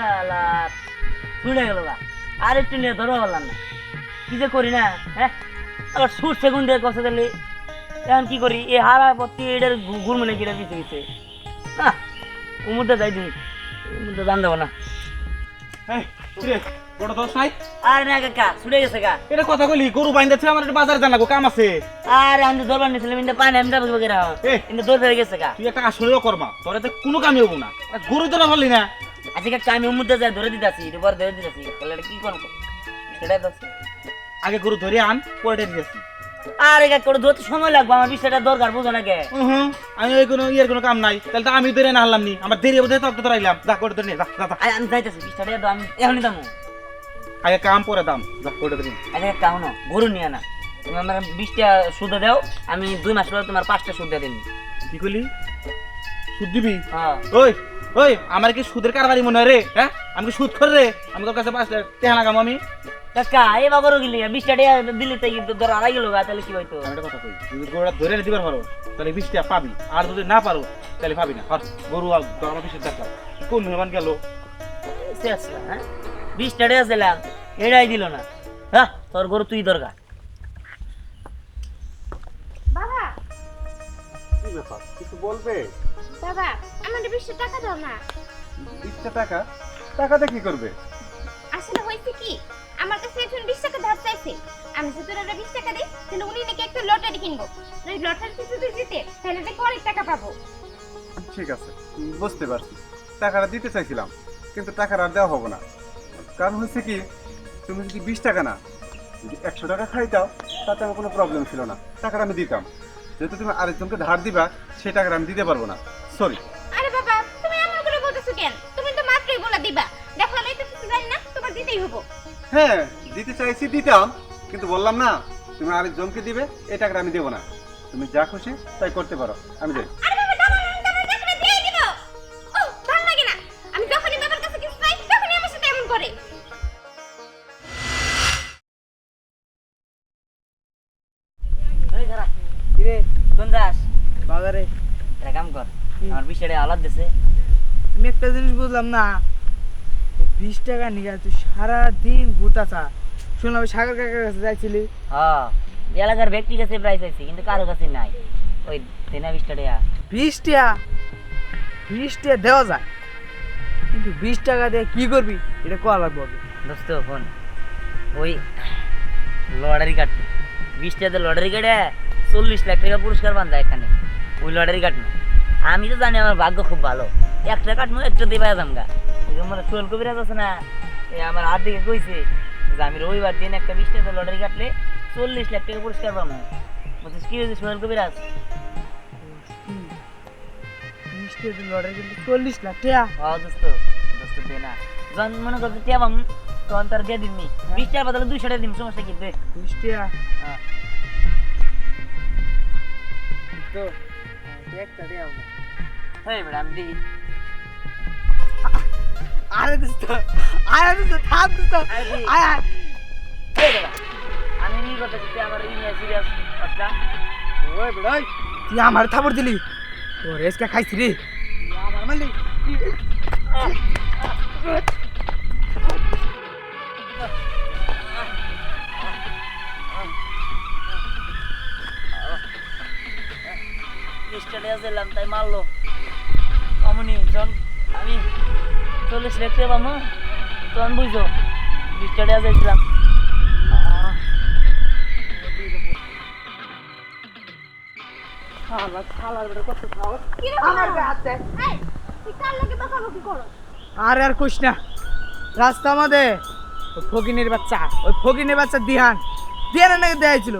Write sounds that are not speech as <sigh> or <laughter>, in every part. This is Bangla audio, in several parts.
শালা ছুড়ে গেল গা। আর একটু নিয়ে ধরো পারলাম না। কি যে করি না হ্যাঁ? আবার সুর সেগুন কষে দিলি। এখন কি করি? এ হারা পত্তি এটার গুড় মনে কিনে দিতে গেছে। না উমুরটা যাই দিন উমুরটা দান দেবো না। বড় দোষ নাই? আর না কাকা ছুটে গেছে গা। এটা কথা কইলি গরু বাইন্দাছে আমার একটু বাজারে জানাব কাম আছে। আর আমি দরবার নিয়েছিলাম ইন্দা পানি আমি গেরা ইন্দা গেছে গা। তুই একটা আসলেও তোর কোনো কামই হব না। গরু তো না পারলি না। আজকে আমি উমুরটা যাই ধরে দিতেছি এটা পরে ধরে দিতেছি। তাহলে কি করব সেটাই আগে গরু ধরে আন পরে দিয়েছি আর এটা করে ধরতে সময় লাগবে আমার বিষয়টা দরকার বুঝো না কে? আমি ওই কোনো ইয়ের কোনো কাম নাই তাহলে তো আমি ধরে না হারলাম নি আমার দেরি বোধ হয় তো আইলাম যা করে ধরে নে, যা যা। আমি যাইতেছি বিষয়টা আমি এখনই দামো আগে কাম পরে দাম যা করে ধরে নে। আচ্ছা কাহনো গরু নিয়ে না। তুমি আমার বিশটা সুদ দাও আমি দুই মাস পরে তোমার পাঁচটা সুদ দিয়ে দিন কি কইলি? সুদ দিবি? হ্যাঁ। ওই ওই আমার কি সুদের কারবারি মনে হয় রে? হ্যাঁ? আমি কি সুদ করে রে? আমি তোর কাছে পাঁচ টেহানা কাম আমি। কাকা এ বাবারও গেলি বিশটা টাকা দিলে তাই ধর আড়াই গেল তাহলে কি আমি একটা কথা কই যদি গরুটা ধরে দিবার পারো তাহলে বিশ টাকা পাবি। আর যদি না পারো তাহলে পাবি না। গরু আর আমার বিশের দরকার কোন মেহমান গেল? হ্যাঁ? বিশটা টাকা দিলাম এটাই দিল না। হ্যাঁ তোর গরু তুই দরকার কি ব্যাপার? কিছু বলবে? বাবা আমার বিশটা টাকা দাও না বিশটা টাকা? টাকাটা কি করবে? আসলে হয়েছে কি? আমার কাছে একজন বিশ টাকা ধার চাইছে। আমি যদি ওরা বিশ টাকা দিই তাহলে উনি নাকি একটা লটারি কিনবো। ওই লটারিতে যদি জিতে তাহলে নাকি অনেক টাকা পাবো। ঠিক আছে বুঝতে পারছি। টাকাটা দিতে চাইছিলাম কিন্তু টাকাটা আর দেওয়া হবে না। কারণ হচ্ছে কি তুমি যদি বিশ টাকা না যদি একশো টাকা খাইতাও তাতে আমার কোনো প্রবলেম ছিল না। টাকাটা আমি দিতাম। যেহেতু তুমি আরেকজনকে ধার দিবা সেই টাকা আমি দিতে পারব না। সরি আরে বাবা তুমি আমার করে বলতেছো কেন? তুমি তো মাত্রই বলে দিবা। দেখো আমি তো কিছু জানি না তোমার দিতেই হব। হ্যাঁ দিতে চাইছি দিতাম কিন্তু বললাম না তুমি আরেকজনকে দিবে এই টাকাটা আমি দেবো না। তুমি যা খুশি তাই করতে পারো। আমি দেব। একটা কাম কর। আমার বিশটা টাকা আলাদ দিছে। আমি একটা জিনিস বুঝলাম না। বিশ টাকা নিয়ে তুই সারাদিন শুনলাম সাগর কাকার কাছে যাইছিলি। হ্যাঁ এলাকার ব্যক্তির কাছে প্রাইস আছে কিন্তু কারও কাছে নাই। ওই তেনা বিশটা টাকা বিশ টাকা? বিশ টাকা দেওয়া যায়। কিন্তু বিশ টাকা দিয়ে কি করবি? এটা কোয়া লাগবে। দোস্ত ফোন ওই লটারি কাট বিশ টাকাতে লটারি কাটে চল্লিশ লাখ টাকা পুরস্কার বান্ধা এখানে। ওই লটারি কাটনো আমি তো জানি আমার ভাগ্য খুব ভালো। একটা কাটনো একটা দিয়ে পাই যাম গা আমার সোহেল কবিরাজ আছে না আমার হাত দিকে কইছে যে আমি রবিবার দিন একটা বিশ টাকা লটারি কাটলে চল্লিশ লাখ টাকা পুরস্কার পাবো। বলছিস কি হয়েছে সোহেল কবিরাজ? বিশ লটারি চল্লিশ লাখ টাকা। দোস্ত দোস্ত দে না। যখন মনে করতে টিয়া পাম তখন তার দিয়ে দিননি বিশ টাকা বদলে দুইশো টাকা দিন সমস্যা কি? দে বিশ টাকা। হ্যাঁ। তো একটা টাকা হবে। হ্যাঁ ম্যাডাম দিই আরে দোস্ত আরে দোস্ত থাম দোস্ত আরে দি। আয় আয় এই দাদা, আমি নিয়ে কথা দিতে আমার ইন্ডিয়া সিরিয়াস কথা ওই বেড়াই তুই আমার থাপড় দিলি ও রেসকা খাইছি রে তুই আমার মারলি মারলো। অমনি যখন আমি চল্লিশ লাখ টাকা পাবো তখন বুঝো টাকা বকাবকি করো আর আর কুস না। রাস্তা আমাদের। ওই ফকিনের বাচ্চা ওই ফকিনের বাচ্চা দিহান। দিহান নাকি দেয়াইছিল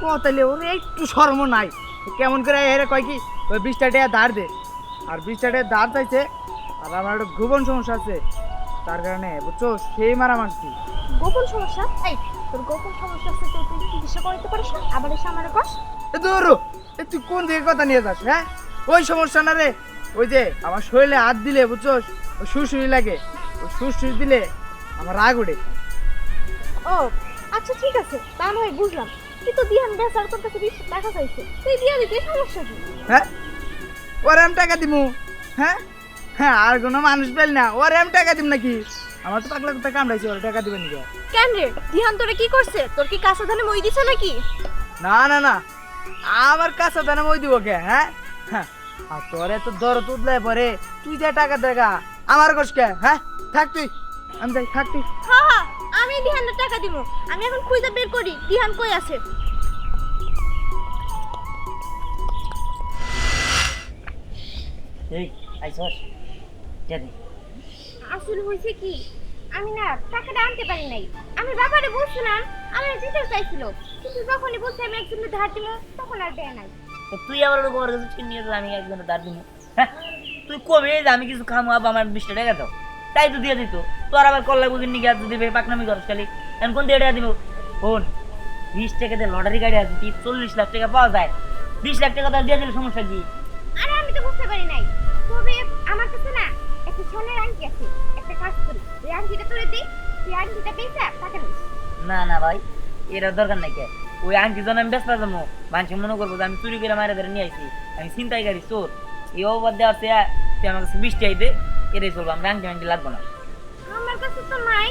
কতালে ওর একটু শর্ম নাই। কেমন করে হেরে কয় কি? ওই বিশটা টাকা ধার দে। আর বিশটা টাকা ধার চাইছে আর আমার একটা গোপন সমস্যা আছে। তার কারণে বুঝছ? সেই মারা মারছি। গোপন সমস্যা? এই তোর গোপন সমস্যা আছে তো তুই চিকিৎসা করাতে পারিস না? আবার এসে আমার কস। এ দূরু! এ তুই কোন দিকে কথা নিয়ে যাস হ্যাঁ? ওই সমস্যা না রে। ওই যে আমার শরীরে হাত দিলে বুঝছ? ওই সুরসুরি লাগে। ওই সুরসুরি দিলে আমার রাগ উঠে ও আচ্ছা ঠিক আছে। তা নয় বুঝলাম। কিন্তু দিহান বেচার তোর কাছে বিশ টাকা চাইছে। তুই দিয়ে দিতে সমস্যা কি? হ্যাঁ? ওরে আমি টাকা দিমু। হ্যাঁ? হ্যাঁ আর কোনো মানুষ পেল না। ওরে আমি টাকা দিব নাকি? আমার তো পাগলা কথা কামড়াইছে ওরে টাকা দিবেন নাকি কেন রে? দিহান তোরে কি করছে? তোর কি কাঁচা ধানে মই দিছে নাকি? না না না। আমার কাছে দানা মই দিব কে হ্যাঁ? হ্যাঁ, আর তোরে তো দর তুদলে পরে তুই যা টাকা দেখা আমার কোষ কে হ্যাঁ? থাক তুই। আমি যাই থাক তুই। হ্যাঁ আমি দিহানের টাকা দিব আমি এখন খুঁজে বের করি দিহান কই আছে? এই আইসস যাদি আসলে হয়েছে কি? আমি না টাকাটা আনতে পারি নাই। আমি বাবারে বলছিলাম আমার দিতে চাইছিল। কিন্তু যখনই বলছে আমি একজনের ধার দিব তখন আর দেয় নাই। তো তুই আবার ওরকম ওর কাছে নিয়ে আমি একজনের দাঁড় দিব হ্যাঁ তুই কবে আমি কিছু খামো আবার আমার বিশটা টাকা দাও। তাই তো দিয়ে দিত। তোর আবার কল্লা বুকির নিয়ে গিয়ে দিবে পাকনামি করস খালি এখন কোন দিয়ে দিব? ফোন বিশ টাকা দিয়ে লটারি গাড়ি আছে তুই চল্লিশ লাখ টাকা পাওয়া যায়। বিশ লাখ টাকা তার দিয়ে দিলে সমস্যা কি? আরে আমি তো বুঝতে পারি নাই। তবে আমার কাছে না একটা সোনার আংটি আছে একটা কাজ করি। ওই আংটিটা তুলে দিই তুই আংটিটা পেয়েছে টাকা নিস না না ভাই এটার দরকার নাই কে। ওই আংটি জন আমি ব্যস্ত যাব মানুষ মনে করব যে আমি চুরি করে মারে ধরে নিয়ে আইছি। আমি চিন্তাই গাড়ি চোর। এই অবাদ দেওয়ার তুই আমার কাছে বৃষ্টি আইতে এটাই চলবো আমি আংটি আংটি লাগবো না। আমার কাছে তো নাই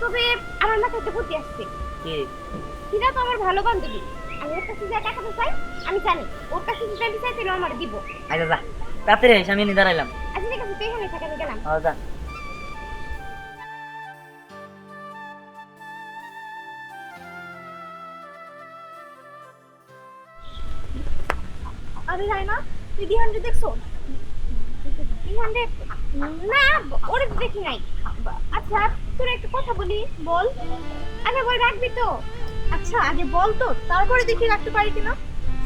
তবে আমার মাথায় একটা বুদ্ধি আসছে। কে? সেটা তো আমার ভালো বান্ধবী? আমি ওর কাছে যা টাকাটা চাই আমি জানি ওর কাছে যদি আমি চাই তাহলে আমার দিব। আচ্ছা যা রাত্রে এসে আমি এনে দাঁড়াইলাম। আচ্ছা ঠিক আছে তুই এখানে থাক আমি গেলাম। হ্যাঁ যা। আমি যাই না তুই দিহানকে দেখছ? দিহানকে না ওরে দেখি নাই। আচ্ছা তোর একটা কথা বলি বল। আগে বল রাখবি তো। আচ্ছা আগে বল তো তারপরে দেখি রাখতে পারি কিনা।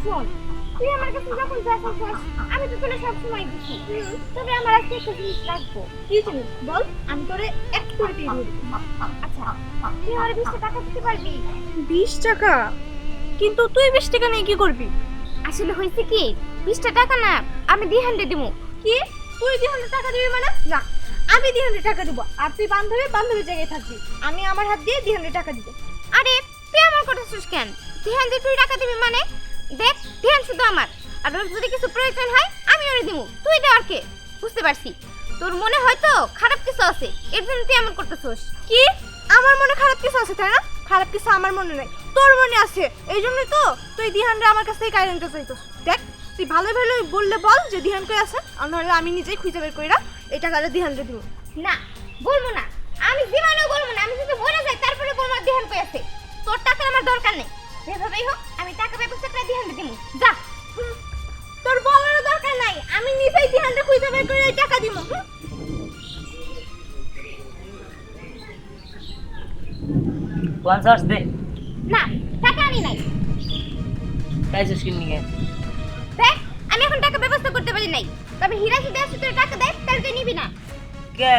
শোন তুই আমার কাছে যখন যা চাস আমি তো তোরে সব সময় তবে আমার আজকে একটা জিনিস লাগবো। কি জিনিস? বল আমি তোরে এক করে দিয়ে দেবো। আচ্ছা তুই আমার বিশটা টাকা দিতে পারবি? বিশ টাকা? কিন্তু তুই বিশ টাকা নিয়ে কি করবি? আসলে হয়েছে কি বিশটা টাকা না আমি দিহান্ডে দিব কি? তুই দিহান্ডে টাকা দিবি মানে? না আমি দিহান্ডে টাকা দিব। আর তুই বান্ধবী বান্ধবীর জায়গায় থাকবি। আমি আমার হাত দিয়ে দিহান্ডে টাকা দিব। আরে তুই আমার কথা শুস কেন? দিহান্ডে তুই টাকা দিবি মানে? দেখ দিহান শুধু আমার। আর ওর যদি কিছু প্রয়োজন হয় আমি ওরে দিব তুই দেওয়ার কে? বুঝতে পারছি। তোর মনে হয়তো খারাপ কিছু আছে? এর জন্য তুই এমন করতেছস। কি? আমার মনে খারাপ কিছু আছে তাই না? খারাপ কিছু আমার মনে নাই। তোর মনে আছে। এই জন্যই তো তুই দিহানরে আমার কাছ থেকে কাইরেন্ট চাইতোস দেখ তুই ভালো ভালো বললে বল যে দিহান কই আছে। আর নাহলে আমি নিজেই খুঁজে বের কইরা এই টাকাটা দিহানরে দিব। না বলব না। আমি জীবনেও বলব না আমি যদি মরে যাই তারপরে বলব না দিহান কই আছে। তোর টাকা আমার দরকার নেই। যেভাবেই হোক আমি টাকা ব্যবস্থা করে দিহানরে দিব যা। তোর বলারও দরকার নাই। আমি নিজেই দিহানরে খুঁজে বের করে এই টাকা দিব? পঞ্চাশ দে। না টাকা আনি নাই। তাই করতে পারি নাই। তবে হীরা যদি আসে তোর টাকা দেয় তাহলে তুই নিবি না। কে?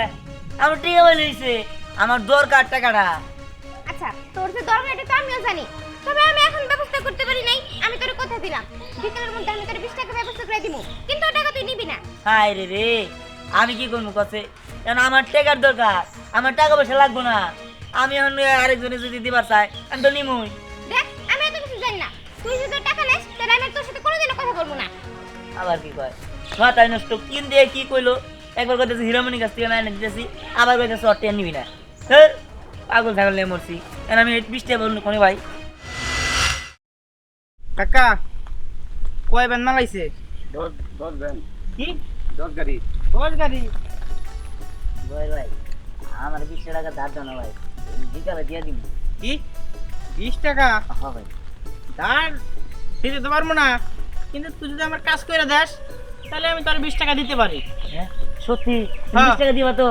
আমার টিকে বলেছে আমার দরকার টাকাটা। আচ্ছা তোর যে দরকার এটা তো আমিও জানি। তবে আমি এখন ব্যবস্থা করতে পারি নাই আমি তোর কথা দিলাম। বিকেলের মধ্যে আমি তোর বিশ টাকা ব্যবস্থা করে দিব কিন্তু ওই টাকা তুই নিবি না। হায় রে রে আমি কি করব কাছে কেন আমার টাকার দরকার আমার টাকা পয়সা লাগবো না। আমি এখন আরেকজনে যদি দিবার চাই আমি তো নিমুই। দেখ আমি এত কিছু জানি না। তুই যদি টাকা নেস তাহলে আমি তোর সাথে কোনোদিনও কথা বলব না। আবার কি কয় মাথায় নষ্ট কিন দিয়ে কি কইলো? একবার কইতেছি হিরোমণি কাছ থেকে মাইনে দিতেছি। আবার কইতেছি অট্টে নিবি না। হ্যাঁ পাগল ছাগল নিয়ে মরছি। কেন আমি বিশ টাকা বলুন কোনে ভাই। কাকা কয় ব্যান মালাইছে দশ দশ কি? দশ গাড়ি। দশ গাড়ি? ভাই ভাই আমার বিশ টাকা ধার দাও ভাই। বিকালে দিয়ে দিব। কি? বিশ টাকা? হ্যাঁ ভাই। দাঁড় দিতে তো পারব না। কিন্তু তুই যদি আমার কাজ করে দেস তাহলে আমি তোর বিশ টাকা দিতে পারি। হ্যাঁ? সত্যি? হ্যাঁ। বিশ টাকা দিবা তো?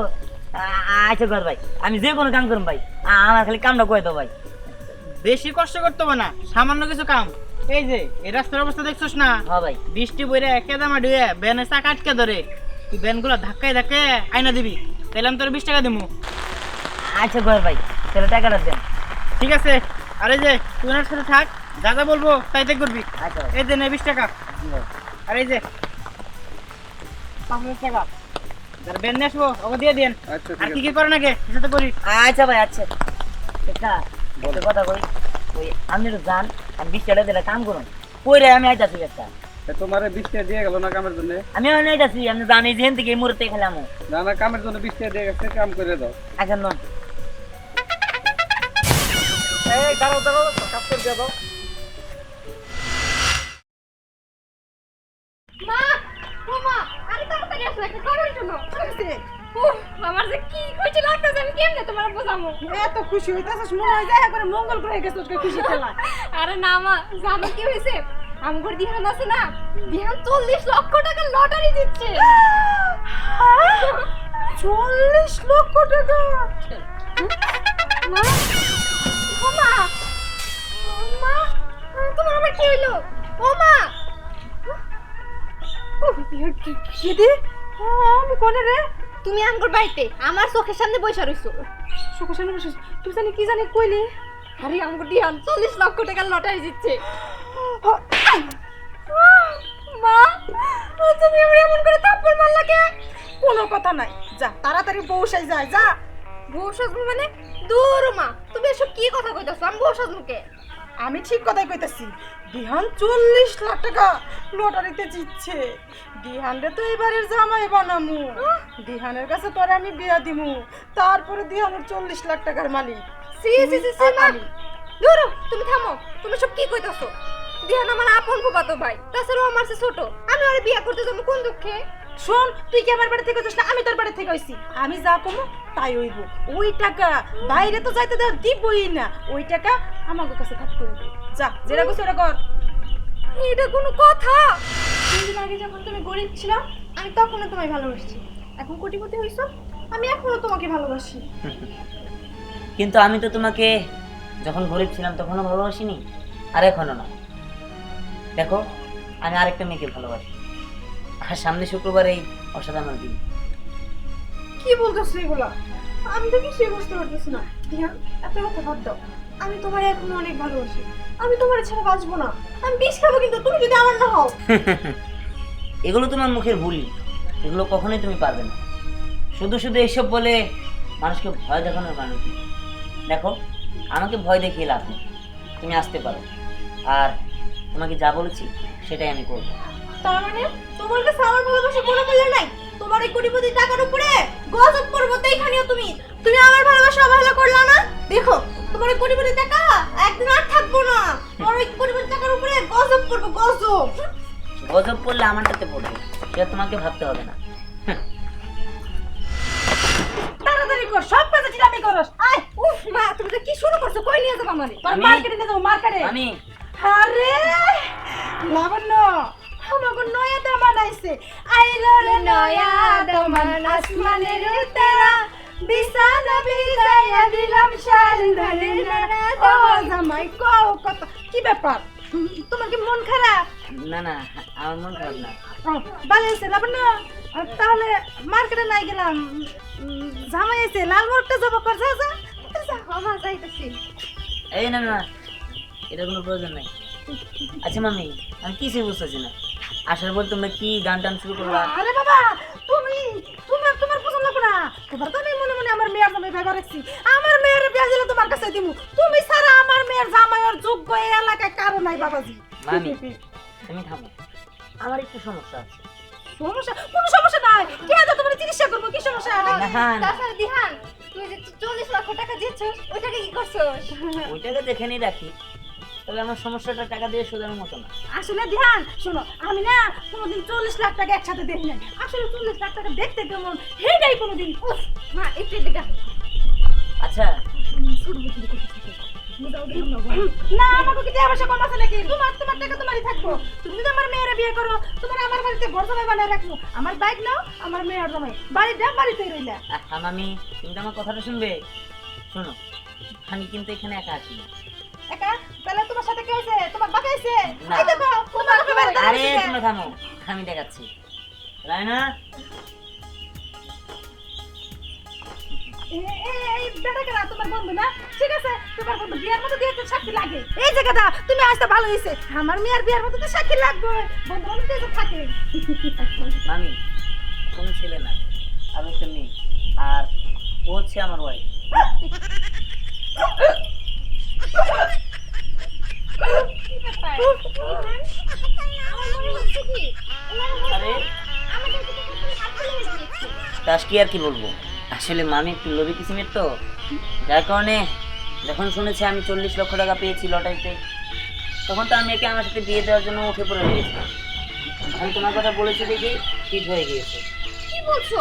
আচ্ছা ঘর ভাই আমি যে কোনো কাম করুন ভাই। আমার খালি কামটা কয়ে দাও ভাই। বেশি কষ্ট করতে হবে না সামান্য কিছু কাম। এই যে এই রাস্তার অবস্থা দেখছস না? হ্যাঁ ভাই। বৃষ্টি বইরে একে দামা ডুয়ে ব্যানের চাকা আটকে ধরে তুই ব্যানগুলো ধাক্কায় ধাক্কায় আইনা দিবি তাহলে আমি তোর বিশ টাকা দেবো আচ্ছা ঘর ভাই তাহলে টাকাটা দেন। ঠিক আছে? আরে যে তুই সাথে থাক। যা যা বলব তাই তাই করবি। আচ্ছা ভাই এই দে নে বিশ টাকা। আর এই যে পাঁচ হাজার টাকা। যার ব্যান নিয়ে আসব ওকে দিয়ে দিন আচ্ছা আর কি কি করেন আগে সাথে করি আচ্ছা ভাই আচ্ছা। একটা একটা কথা কই ওই আপনি একটু যান আমি বিশ টাকা দিলে কাম করুন। কই রে আমি আইতাছি একটা। তোমার বিশ টাকা দিয়ে গেল না কামের জন্য? আমি অনেক আছি আমি জানি থেকে মুহূর্তে খেলাম না না কামের জন্য বিশ টাকা দিয়ে গেছে কাম করে দাও। এখন নন এই দাঁড়াও দাঁড়াও কাজ করে দাও। উফ, আমার যে কি খুশি লাগতেছে আমি কেমনে তোমার বোঝাবো এত খুশি হইতাছিস মনে হয় যায় করে মঙ্গল গ্রহে গেছিস খুশি খেলা। <laughs> আরে না মা জানো কি হয়েছে আমগর দিহান আছে না? দিহান চল্লিশ লক্ষ টাকা লটারি দিচ্ছে। <laughs> চল্লিশ লক্ষ টাকা? মা মা মা তোমার আবার কি হইল? ও মা। কি দি? আমি কোনে রে? তুমি আমগর বাড়িতে আমার চোখের সামনে বসে রইছো। সুখে সামনে বসে তুই জানি কি জানি কইলি? আরে আমগর দিহান চল্লিশ লক্ষ টাকা লটারি দিচ্ছে মা, তুমি আমার এমন করে থাপ্পড় মারলা কে? কোনো কথা নাই। যা, তাড়াতাড়ি বউসাই যায়, যা। বউ মানে? দূর মা, তুমি এসব কি কথা কইতাছো? আমি বউ সাজবো আমি ঠিক কথাই কইতাছি দিহান চল্লিশ লাখ টাকা লটারিতে জিতছে। দিহানরে তো এবারের জামাই বানামু। দিহানের কাছে তোরে আমি বিয়া দিমু। তারপরে দিহানের চল্লিশ লাখ টাকার মালিক। সি সি সি সি মা! দূর তুমি থামো। তুমি সব কি কইতাছো? দিহান আমার আপন ফুফাতো ভাই তাছাড়াও আমার চেয়ে ছোট। আমি ওরে বিয়ে করতে যাব কোন দুঃখে? শোন তুই কি আমার বাড়ি থেকে হইছিস না? আমি তোর বাড়ি থেকে হইছি আমি যা কমু তাই হইব। ওই টাকা বাইরে তো যাইতে দেওয়া দিবই না? ওই টাকা আমার কাছে থাকতে হইব যা যেটা কইছি ওটা কর। এটা কোনো কথা। দিন আগে যখন তুমি গরিব ছিল আমি তখনও তোমায় ভালোবাসছি। এখন কোটিপতি হইছো আমি এখনও তোমাকে ভালোবাসি। কিন্তু আমি তো তোমাকে যখন গরিব ছিলাম তখনও ভালোবাসিনি আর এখনও না। দেখো আমি আরেকটা মেয়েকে ভালোবাসি। আর সামনে শুক্রবার এই অসাধারণ দিন। কি বলতেছো এগুলা? আমি তো কিছুই বুঝতে পারতেছি না। ধ্যান এত কথা বাদ দাও। আমি তোমার এখনও অনেক ভালোবাসি। আমি তোমার ছাড়া বাঁচবো না। আমি বিষ খাব কিন্তু তুমি যদি আমার না হও। <laughs> এগুলো তোমার মুখের ভুল। এগুলো কখনোই তুমি পারবে না। শুধু শুধু এইসব বলে মানুষকে ভয় দেখানোর মানুষ দেখো আমাকে ভয় দেখিয়ে লাভ নেই। তুমি আসতে পারো। আর তোমাকে যা বলেছি সেটাই আমি করব। তার মানে তোমার কাছে আমার ভালোবাসা কোনো মূল্য নাই? তোমার এই কোটিপতি টাকার উপরে গজব করব তো এখানেও তুমি। তুমি আমার ভালোবাসা অবহেলা করলা না? দেখো তোমার এই কোটিপতি টাকা একদিন আর থাকব না। তোমার ওই কোটিপতি টাকার উপরে গজব করব গজব। গজব পড়লে আমারটাতে পড়বে সেটা তোমাকে ভাবতে হবে না। তাড়াতাড়ি কর সব কাজে চিরামি করস। আয় উফ মা তুমি তো কি শুরু করছ? কই নিয়ে যাব আমারে তোর মার্কেটে নিয়ে যাব মার্কেটে? আমি আরে লাবণ্য আমাকে নয়া দামান আইছে। আইলো রে নয়া দামান আসমানের তারা বিছানা বিছাইয়া দিলাম শাল ধরে না ও জামাই কও কত কি ব্যাপার? তোমার কি মন খারাপ? না না আমার মন খারাপ না। ভালো হয়েছে লাবণ্য আর তাহলে মার্কেটে নাই গেলাম। জামাই এসে লাল মোড়টা যাব কর যা যা। আমার যাইতেছি। এই না না এটা কোনো প্রয়োজন নাই। আচ্ছা মামি আমি কিছুই বুঝতেছি না। আসার পর তোমরা কি গান টান শুরু করলা? আরে বাবা তুমি তোমার তোমার পছন্দ না। এবার তো জামাই ভাইবা রাখছি। আমার মেয়ের বিয়া দিলে তোমার কাছে দিমু। তুমি ছাড়া আমার মেয়ের জামাইয়ের যোগ্য এই এলাকায় কারও নাই বাবাজি। মামি তুমি থামো। আমার একটু সমস্যা আছে। সমস্যা? কোনো সমস্যা নাই। কে আছে তোমার চিকিৎসা করব? কি সমস্যা? তাছাড়া দিহান তুই যে চল্লিশ লক্ষ টাকা দিয়েছ ওই টাকা কি করছ? ওইটাকে যেখানেই রাখি। তবে আমার সমস্যাটা টাকা দিয়ে শোধানোর মতো না। আসলে ধ্যান শোনো আমি না কোনোদিন চল্লিশ লাখ টাকা একসাথে দেখি নাই। আসলে চল্লিশ লাখ টাকা দেখতে কেমন? সেইটাই কোনোদিন উফ, মা একটু দিকে আচ্ছা। না আমাকে কি দেওয়া কম আছে নাকি? তোমার তোমার টাকা তোমারই থাকব। তুমি যদি আমার মেয়েরা বিয়ে করো তোমার আমার বাড়িতে ঘর জমাই বানায় রাখব। আমার বাইক নাও আমার মেয়ের জমাই। বাড়িটা বাড়িতেই রইলা। আহা, মামি তুমি তো আমার কথাটা শুনবে? শোনো আমি কিন্তু এখানে একা আছি। না। একা তাহলে তোমার সাথে কে হয়েছে? তোমার বাবা হয়েছে এই দেখো তোমার বাবা আরে তুমি থামো। আমি দেখাচ্ছি। রায়না? এ- এ- এই তোমার বন্ধু না? ঠিক আছে তোমার বিয়ার মতো দিয়ে লাগে। এই জায়গাটা তুমি আসতে ভালো হয়েছে। আমার মেয়ের বিয়ার মতো তো সাক্ষী লাগবে। বন্ধু থাকে। মামি কোনো ছেলে না? আমি একটা মেয়ে। আর ও হচ্ছে আমার ওয়াইফ <laughs> কি আরে কি বলব? আসলে মামি একটু লোভী কিসিমের তো। যার কারণে যখন শুনেছে আমি চল্লিশ লক্ষ টাকা পেয়েছি লটারিতে, তখন তো আমি একে আমার সাথে বিয়ে দেওয়ার জন্য উঠে পড়ে রয়েছি। আমি তোমার কথা বলেছি দেখি ঠিক হয়ে গিয়েছে। কি বলছো?